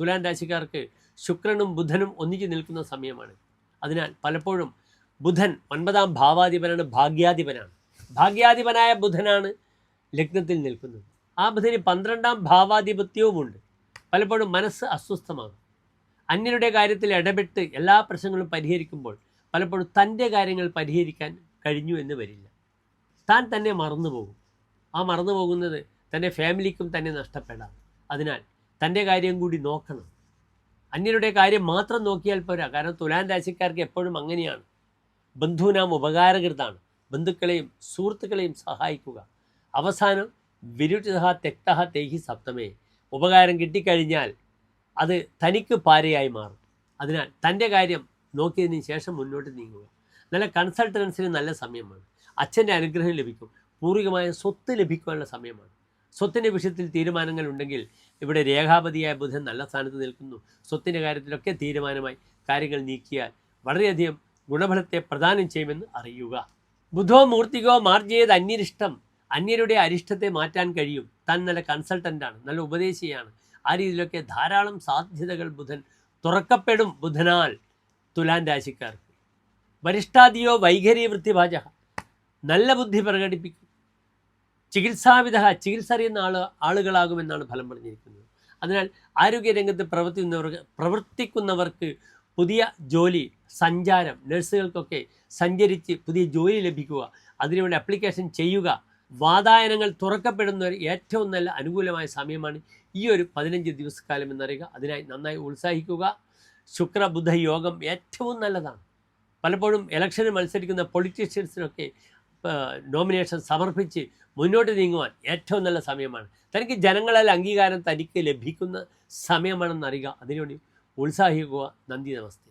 തുലാൻ രാശിക്കാർക്ക് ശുക്രനും ബുധനും ഒന്നിച്ചു നിൽക്കുന്ന സമയമാണ്. അതിനാൽ പലപ്പോഴും ബുധൻ ഒൻപതാം ഭാവാധിപനാണ് ഭാഗ്യാധിപനാണ്. ഭാഗ്യാധിപനായ ബുധനാണ് ലഗ്നത്തിൽ നിൽക്കുന്നത്. ആ ബുധന് പന്ത്രണ്ടാം ഭാവാധിപത്യവുമുണ്ട് പലപ്പോഴും മനസ്സ് അസ്വസ്ഥമാകും. അന്യരുടെ കാര്യത്തിൽ ഇടപെട്ട് എല്ലാ പ്രശ്നങ്ങളും പരിഹരിക്കുമ്പോൾ പലപ്പോഴും തന്റെ കാര്യങ്ങൾ പരിഹരിക്കാൻ കഴിഞ്ഞു എന്ന് വരില്ല. താൻ തന്നെ മറന്നു പോകും ആ മറന്നു പോകുന്നത് തന്റെ ഫാമിലിക്കും തന്നെ നഷ്ടപ്പെടാം. അതിനാൽ തന്റെ കാര്യം കൂടി നോക്കണം. അന്യരുടെ കാര്യം മാത്രം നോക്കിയാൽ പോരാ. കാരണം തുലാൻ രാശിക്കാർക്ക് എപ്പോഴും അങ്ങനെയാണ്. ബന്ധുനാം ഉപകാരകൃതാണ്. ബന്ധുക്കളെയും സുഹൃത്തുക്കളെയും സഹായിക്കുക. അവസാനം വിരുദ്ധ തെക്തഹ തേഹി സപ്തമേ. ഉപകാരം കിട്ടിക്കഴിഞ്ഞാൽ അത് തനിക്ക് പാരയായി മാറും. അതിനാൽ തന്റെ കാര്യം നോക്കിയതിന് ശേഷം മുന്നോട്ട് നീങ്ങുക. നല്ല കൺസൾട്ടൻസിന് നല്ല സമയമാണ്. അച്ഛന്റെ അനുഗ്രഹം ലഭിക്കും. പൂർവികമായ സ്വത്ത് ലഭിക്കുവാനുള്ള സമയമാണ്. സ്വത്തിന്റെ വിഷയത്തിൽ തീരുമാനങ്ങൾ ഉണ്ടെങ്കിൽ ഇവിടെ രേഖാപതിയായ ബുധൻ നല്ല സ്ഥാനത്ത് നിൽക്കുന്നു. സ്വത്തിന്റെ കാര്യത്തിലൊക്കെ തീരുമാനമായി കാര്യങ്ങൾ നീക്കിയാൽ വളരെയധികം ഗുണഫലത്തെ പ്രദാനം ചെയ്യുമെന്ന് അറിയുക. ബുധോ മൂർത്തികോ മാർജിയത് അന്യരിഷ്ടം. അന്യരുടെ അരിഷ്ടത്തെ മാറ്റാൻ കഴിയും. താൻ നല്ല കൺസൾട്ടന്റാണ് നല്ല ഉപദേശിയാണ്. ആ രീതിയിലൊക്കെ ധാരാളം സാധ്യതകൾ ബുധൻ തുറക്കപ്പെടും ബുധനാൽ തുലാൻ രാശിക്കാർക്ക്. വരിഷ്ഠാദിയോ വൈഖരി വൃത്തിഭാജ നല്ല ബുദ്ധി പ്രകടിപ്പിക്കും. ചികിത്സാവിധ ചികിത്സ അറിയുന്ന ആൾ ആളുകളാകുമെന്നാണ് ഫലം പറഞ്ഞിരിക്കുന്നത്. അതിനാൽ ആരോഗ്യരംഗത്ത് പ്രവർത്തിക്കുന്നവർക്ക് പ്രവർത്തിക്കുന്നവർക്ക് പുതിയ ജോലി സഞ്ചാരം നഴ്സുകൾക്കൊക്കെ സഞ്ചരിച്ച് പുതിയ ജോലി ലഭിക്കുക അതിനുവേണ്ടി അപ്ലിക്കേഷൻ ചെയ്യുക വാതായനങ്ങൾ തുറക്കപ്പെടുന്ന ഒരു ഏറ്റവും നല്ല അനുകൂലമായ സമയമാണ് ഈ ഒരു പതിനഞ്ച് ദിവസക്കാലം എന്നറിയുക. അതിനായി നന്നായി ഉത്സാഹിക്കുക. ശുക്ര ബുധ യോഗം ഏറ്റവും നല്ലതാണ്. പലപ്പോഴും ഇലക്ഷന് മത്സരിക്കുന്ന പൊളിറ്റീഷ്യൻസിനൊക്കെ നോമിനേഷൻ സമർപ്പിച്ച് മുന്നോട്ട് നീങ്ങുവാൻ ഏറ്റവും നല്ല സമയമാണ്. തനിക്ക് ജനങ്ങളാൽ അംഗീകാരം തനിക്ക് ലഭിക്കുന്ന സമയമാണെന്നറിയുക. അതിനുവേണ്ടി ഉത്സാഹിക്കുക. നന്ദി നമസ്തേ.